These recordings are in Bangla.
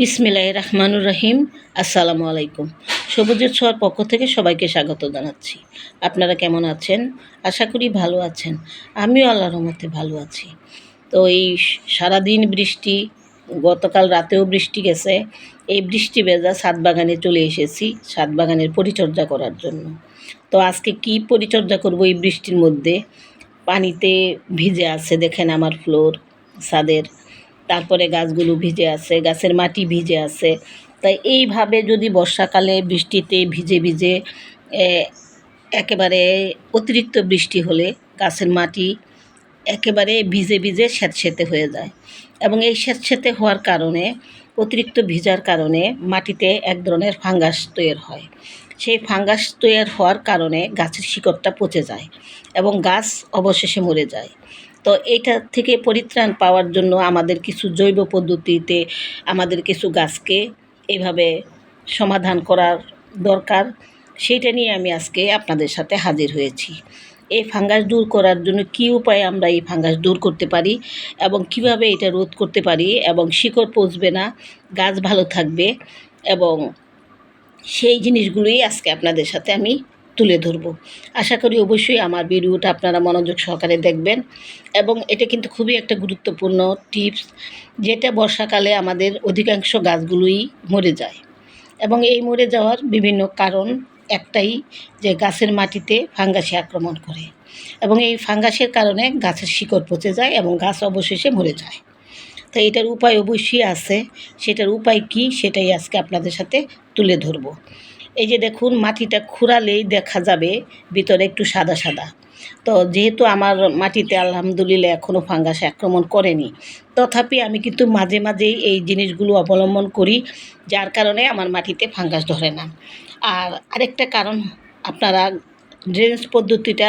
বিসমিল্লাহ রহমানুর রহিম। আসসালামু আলাইকুম। সবুজের ছোঁয়ার পক্ষ থেকে সবাইকে স্বাগত জানাচ্ছি। আপনারা কেমন আছেন? আশা করি ভালো আছেন। আমিও আল্লাহর রহমতে ভালো আছি। তো এই সারাদিন বৃষ্টি, গতকাল রাতেও বৃষ্টি গেছে। এই বৃষ্টি ভেজা ছাদ বাগানে চলে এসেছি ছাদ বাগানের পরিচর্যা করার জন্য। তো আজকে কি পরিচর্যা করব এই বৃষ্টির মধ্যে? পানিতে ভিজে আছে দেখেন আমার ফ্লোর, ছাদের তারপরে গাছগুলো ভিজে আছে, গাছের মাটি ভিজে আছে। তাই এইভাবে যদি বর্ষাকালে বৃষ্টিতে ভিজে ভিজে একেবারে অতিরিক্ত বৃষ্টি হলে গাছের মাটি একেবারে ভিজে ভিজে স্যাঁতসেঁতে হয়ে যায়। এবং এই স্যাঁতসেঁতে হওয়ার কারণে, অতিরিক্ত ভিজার কারণে মাটিতে এক ধরনের ফাঙ্গাস তৈরি হয়। সেই ফাঙ্গাস তৈরি হওয়ার কারণে গাছের শিকড়টা পচে যায় এবং গাছ অবশেষে মরে যায়। তো এইটা থেকে পরিত্রাণ পাওয়ার জন্য আমাদের কিছু জৈব পদ্ধতিতে আমাদের কিছু গাছকে এইভাবে সমাধান করার দরকার। সেইটা নিয়ে আমি আজকে আপনাদের সাথে হাজির হয়েছি। এই ফাঙ্গাস দূর করার জন্য কী উপায়ে আমরা এই ফাঙ্গাস দূর করতে পারি এবং কীভাবে এটা রোধ করতে পারি এবং শিকড় পচবে না, গাছ ভালো থাকবে এবং সেই জিনিসগুলোই আজকে আপনাদের সাথে আমি তুলে ধরবো। আশা করি অবশ্যই আমার ভিডিওটা আপনারা মনোযোগ সহকারে দেখবেন এবং এটা কিন্তু খুবই একটা গুরুত্বপূর্ণ টিপস, যেটা বর্ষাকালে আমাদের অধিকাংশ গাছগুলোই মরে যায় এবং এই মরে যাওয়ার বিভিন্ন কারণ একটাই যে গাছের মাটিতে ফাঙ্গাসে আক্রমণ করে এবং এই ফাঙ্গাসের কারণে গাছের শিকড় পচে যায় এবং গাছ অবশেষে মরে যায়। তো এটার উপায় অবশ্যই আছে। সেটার উপায় কি সেটাই আজকে আপনাদের সাথে তুলে ধরবো। এই যে দেখুন, মাটিটা খুঁড়ালেই দেখা যাবে ভিতরে একটু সাদা সাদা। তো যেহেতু আমার মাটিতে আলহামদুলিল্লাহ এখনও ফাঙ্গাস আক্রমণ করেনি, তথাপি আমি কিন্তু মাঝে মাঝেই এই জিনিসগুলো অবলম্বন করি, যার কারণে আমার মাটিতে ফাঙ্গাস ধরে না। আর আরেকটা কারণ, আপনারা ড্রেনেজ পদ্ধতিটা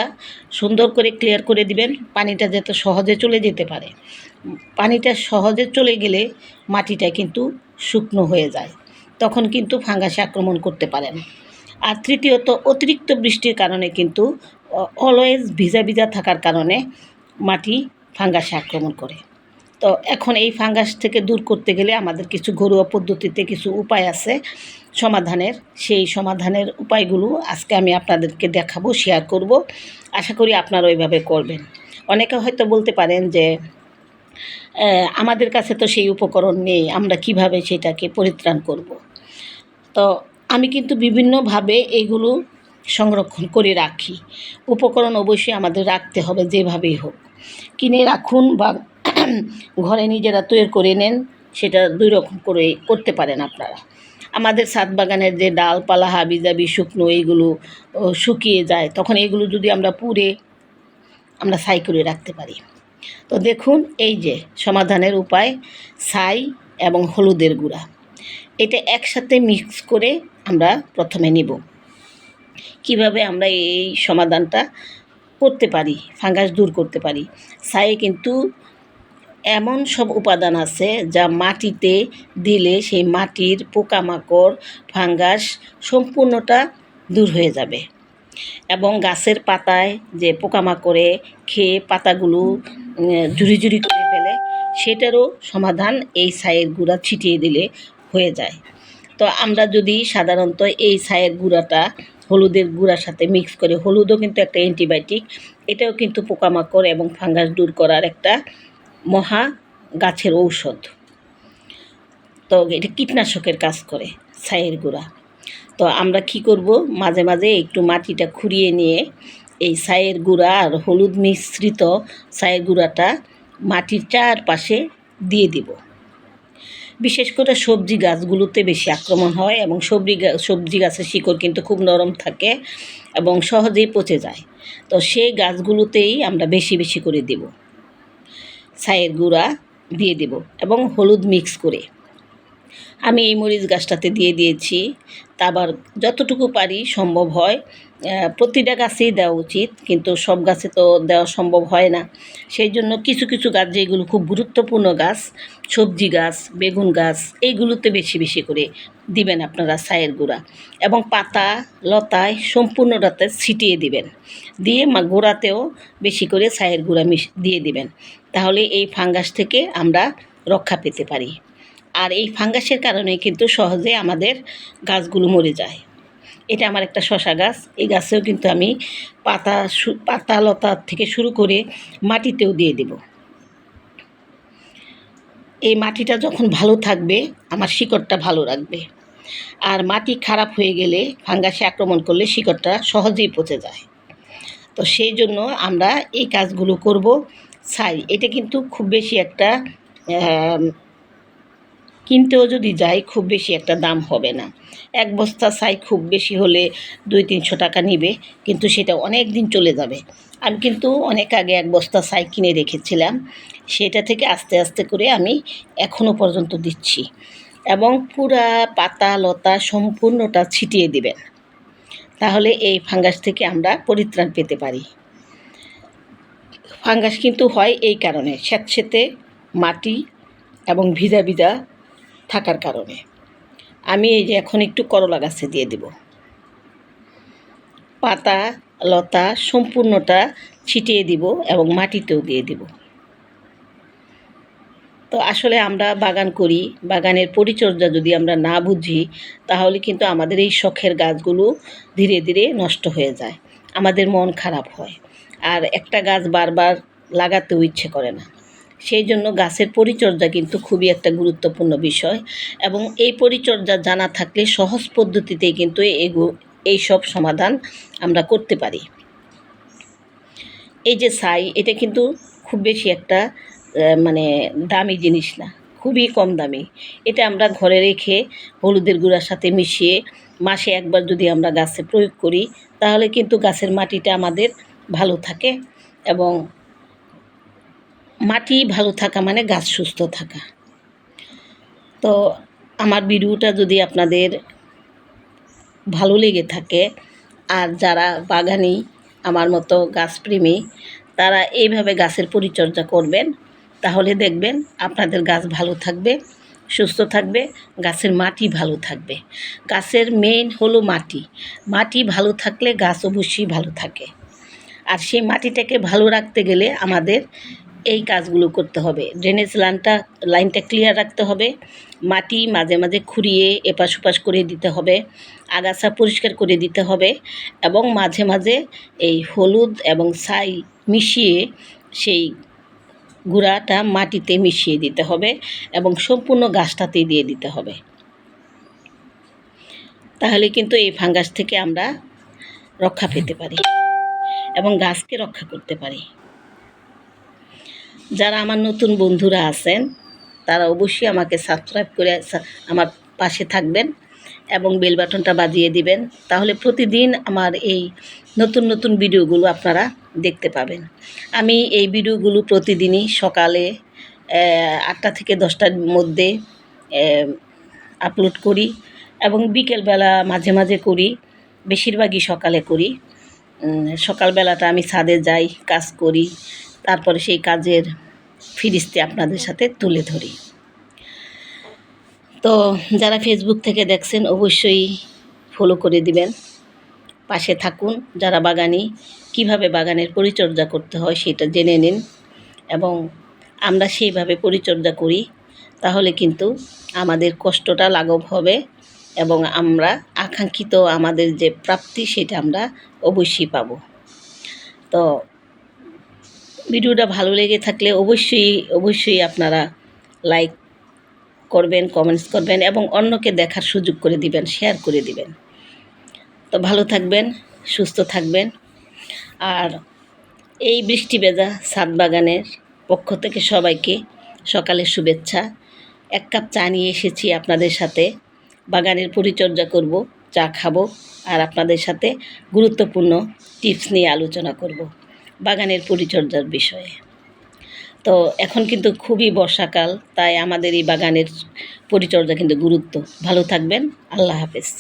সুন্দর করে ক্লিয়ার করে দিবেন, পানিটা যাতে সহজে চলে যেতে পারে। পানিটা সহজে চলে গেলে মাটিটা কিন্তু শুকনো হয়ে যায়। তখন কিন্তু ফাঙ্গাসে আক্রমণ করতে পারে না আর তৃতীয়ত, অতিরিক্ত বৃষ্টির কারণে কিন্তু অলওয়েজ ভিজা ভিজা থাকার কারণে মাটি ফাঙ্গাসে আক্রমণ করে। তো এখন এই ফাঙ্গাস থেকে দূর করতে গেলে আমাদের কিছু ঘরোয়া পদ্ধতিতে কিছু উপায় আছে। সমাধানের, সেই সমাধানের উপায়গুলো আজকে আমি আপনাদেরকে দেখাবো শেয়ার করব। আশা করি আপনারা ওইভাবে করবেন। অনেকে হয়তো বলতে পারেন যে আমাদের কাছে তো সেই উপকরণ নেই, আমরা কীভাবে সেটাকে পরিত্রাণ করব। তো আমি কিন্তু বিভিন্নভাবে এইগুলো সংরক্ষণ করে রাখি। উপকরণ অবশ্যই আমাদের রাখতে হবে যেভাবেই হোক। কিনে রাখুন বা ঘরে নিজেরা তৈরি করে নেন, সেটা দুই রকম করে করতে পারেন আপনারা। আমাদের ছাদ বাগানের যে ডালপালা, হাবিজাবি, শুকনো এইগুলো শুকিয়ে যায়, তখন এগুলো যদি আমরা পুড়ে আমরা সাই করে রাখতে পারি। তো দেখুন এই যে সমাধানের উপায়, ছাই এবং হলুদের গুঁড়া। এটা একসাথে মিক্স করে আমরা প্রথমে নিব। কীভাবে আমরা এই সমাধানটা করতে পারি, ফাঙ্গাস দূর করতে পারি? ছাইয়ে কিন্তু এমন সব উপাদান আছে যা মাটিতে দিলে সেই মাটির পোকামাকড়, ফাঙ্গাস সম্পূর্ণটা দূর হয়ে যাবে। এবং গাছের পাতায় যে পোকামাকড়ে খেয়ে পাতাগুলো ঝুরি ঝুরি করে ফেলে, সেটারও সমাধান এই ছাইয়ের গুঁড়া ছিটিয়ে দিলে হয়ে যায়। তো আমরা যদি সাধারণত এই ছাইয়ের গুঁড়াটা হলুদের গুঁড়ার সাথে মিক্স করে, হলুদও কিন্তু একটা অ্যান্টিবায়োটিক এটাও কিন্তু পোকামাকড় এবং ফাঙ্গাস দূর করার একটা মহা গাছের ঔষধ। তো এটা কীটনাশকের কাজ করে ছাইয়ের গুঁড়া। তো আমরা কি করব? মাঝে মাঝে একটু মাটিটা খুঁড়িয়ে নিয়ে এই ছাইয়ের গুঁড়া আর হলুদ মিশ্রিত ছাইয়ের গুঁড়াটা মাটির চারপাশে দিয়ে দিব। বিশেষ করে সবজি গাছগুলোতে বেশি আক্রমণ হয় এবং সবজি সবজি গাছের শিকড় কিন্তু খুব নরম থাকে এবং সহজেই পচে যায়। তো সেই গাছগুলোতেই আমরা বেশি বেশি করে দেব। ছাইয়ের গুঁড়া দিয়ে দেব এবং হলুদ মিক্স করে। আমি এই মরিচ গাছটাতে দিয়ে দিয়েছি। তা আবার যতটুকু পারি সম্ভব হয়। প্রতিটা গাছেই দেওয়া উচিত, কিন্তু সব গাছে তো দেওয়া সম্ভব হয় না। সেই জন্য কিছু কিছু গাছ যেগুলো খুব গুরুত্বপূর্ণ গাছ, সবজি গাছ, বেগুন গাছ, এইগুলোতে বেশি বেশি করে দিবেন আপনারা ছায়ের গুঁড়া। এবং পাতা, লতায় সম্পূর্ণটাতে ছিটিয়ে দিবেন। দিয়ে গোড়াতেও বেশি করে ছায়ের গুঁড়া মিশ, দিয়ে দিবেন। তাহলে এই ফাঙ্গাস থেকে আমরা রক্ষা পেতে পারি। আর এই ফাঙ্গাসের কারণে কিন্তু সহজে আমাদের গাছগুলো মরে যায়। এটা আমার একটা শশা গাছ। এই গাছেও কিন্তু আমি পাতা পাতা লতা থেকে শুরু করে মাটিতেও দিয়ে দেব। এই মাটিটা যখন ভালো থাকবে, আমার শিকড়টা ভালো রাখবে। আর মাটি খারাপ হয়ে গেলে ফাঙ্গাসে আক্রমণ করলে শিকড়টা সহজেই পচে যায়। তো সেই জন্য আমরা এই কাজগুলো করব। ছাই, এটা কিন্তু খুব বেশি একটা কিনতেও যদি যাই, খুব বেশি একটা দাম হবে না। এক বস্তা ছাই খুব বেশি হলে দুই তিনশো টাকা নিবে, কিন্তু সেটা অনেক দিন চলে যাবে। আমি কিন্তু অনেক আগে এক বস্তা ছাই কিনে রেখেছিলাম, সেটা থেকে আস্তে আস্তে করে আমি এখনও পর্যন্ত দিচ্ছি। এবং পুরা পাতা, লতা সম্পূর্ণটা ছিটিয়ে দিবেন। তাহলে এই ফাঙ্গাস থেকে আমরা পরিত্রাণ পেতে পারি। ফাঙ্গাস কিন্তু হয় এই কারণে, স্যাঁতসেঁতে মাটি এবং ভিজা ভিজা থাকার কারণে। আমি এই যে এখন একটু করলা গাছে দিয়ে দেব। পাতা, লতা সম্পূর্ণটা ছিটিয়ে দিব এবং মাটিতেও দিয়ে দিব। তো আসলে আমরা বাগান করি, বাগানের পরিচর্যা যদি আমরা না বুঝি, তাহলে কিন্তু আমাদের এই শখের গাছগুলো ধীরে ধীরে নষ্ট হয়ে যায়। আমাদের মন খারাপ হয়। আর একটা গাছ বারবার লাগাতেও ইচ্ছে করে না। সেই জন্য গাছের পরিচর্যা কিন্তু খুবই একটা গুরুত্বপূর্ণ বিষয় এবং এই পরিচর্যা জানা থাকলে সহজ পদ্ধতিতেই কিন্তু এগু, এই সব সমাধান আমরা করতে পারি। এই যে ছাই, এটা কিন্তু খুব বেশি একটা মানে দামি জিনিস না, খুবই কম দামি। এটা আমরা ঘরে রেখে হলুদের গুঁড়ার সাথে মিশিয়ে মাসে একবার যদি আমরা গাছে প্রয়োগ করি, তাহলে কিন্তু গাছের মাটিটা আমাদের ভালো থাকে এবং মাটি ভালো থাকা মানে গাছ সুস্থ থাকা। তো আমার ভিডিওটা যদি আপনাদের ভালো লেগে থাকে, আর যারা বাগানি, আমার মতো গাছপ্রেমী, তারা এইভাবে গাছের পরিচর্যা করবেন, তাহলে দেখবেন আপনাদের গাছ ভালো থাকবে, সুস্থ থাকবে, গাছের মাটি ভালো থাকবে। গাছের মেইন হলো মাটি। মাটি ভালো থাকলে গাছ অবশ্যই ভালো থাকে। আর সেই মাটিটাকে ভালো রাখতে গেলে আমাদের এই কাজগুলো করতে হবে। ড্রেনেজ লাইনটা লাইনটা ক্লিয়ার রাখতে হবে। মাটি মাঝে মাঝে খুঁড়িয়ে এপাশ ওপাশ করে দিতে হবে। আগাছা পরিষ্কার করে দিতে হবে এবং মাঝে মাঝে এই হলুদ এবং ছাই মিশিয়ে সেই গুঁড়াটা মাটিতে মিশিয়ে দিতে হবে এবং সম্পূর্ণ গাছটাতেই দিয়ে দিতে হবে। তাহলে কিন্তু এই ফাঙ্গাস থেকে আমরা রক্ষা পেতে পারি এবং গাছকে রক্ষা করতে পারি। যারা আমার নতুন বন্ধুরা আছেন, তারা অবশ্যই আমাকে সাবস্ক্রাইব করে আমার পাশে থাকবেন এবং বেল বাটনটা বাজিয়ে দিবেন। তাহলে প্রতিদিন আমার এই নতুন নতুন ভিডিওগুলো আপনারা দেখতে পাবেন। আমি এই ভিডিওগুলো প্রতিদিনই সকালে আটটা থেকে দশটার মধ্যে আপলোড করি এবং বিকেলবেলা মাঝে মাঝে করি, বেশিরভাগই সকালে করি। সকালবেলাটা আমি ছাদে যাই, কাজ করি তারপরে সেই কাজের ফিরিস্তি আপনাদের সাথে তুলে ধরি। তো যারা ফেসবুক থেকে দেখছেন, অবশ্যই ফলো করে দিবেন। পাশে থাকুন, যারা বাগানি, কীভাবে বাগানের পরিচর্যা করতে হয় সেটা জেনে নিন এবং আমরা সেইভাবে পরিচর্যা করি, তাহলে কিন্তু আমাদের কষ্টটা লাঘব হবে এবং আমরা আকাঙ্ক্ষিত আমাদের যে প্রাপ্তি সেটা আমরা অবশ্যই পাব। তো ভিডিওটা ভালো লেগে থাকলে অবশ্যই অবশ্যই আপনারা লাইক করবেন কমেন্টস করবেন এবং অন্যকে দেখার সুযোগ করে দিবেন শেয়ার করে দিবেন। তো ভালো থাকবেন, সুস্থ থাকবেন। আর এই বৃষ্টি ভেজা ছাদ বাগানের পক্ষ থেকে সবাইকে সকালের শুভেচ্ছা। এক কাপ চা নিয়ে এসেছি আপনাদের সাথে। বাগানের পরিচর্যা করব, চা খাব। আর আপনাদের সাথে গুরুত্বপূর্ণ টিপস নিয়ে আলোচনা করব। বাগানের পরিচর্যার বিষয়ে। তো এখন কিন্তু খুবই বর্ষাকাল, তাই আমাদের এই বাগানের পরিচর্যা কিন্তু গুরুত্ব। ভালো থাকবেন, আল্লাহ হাফেজ।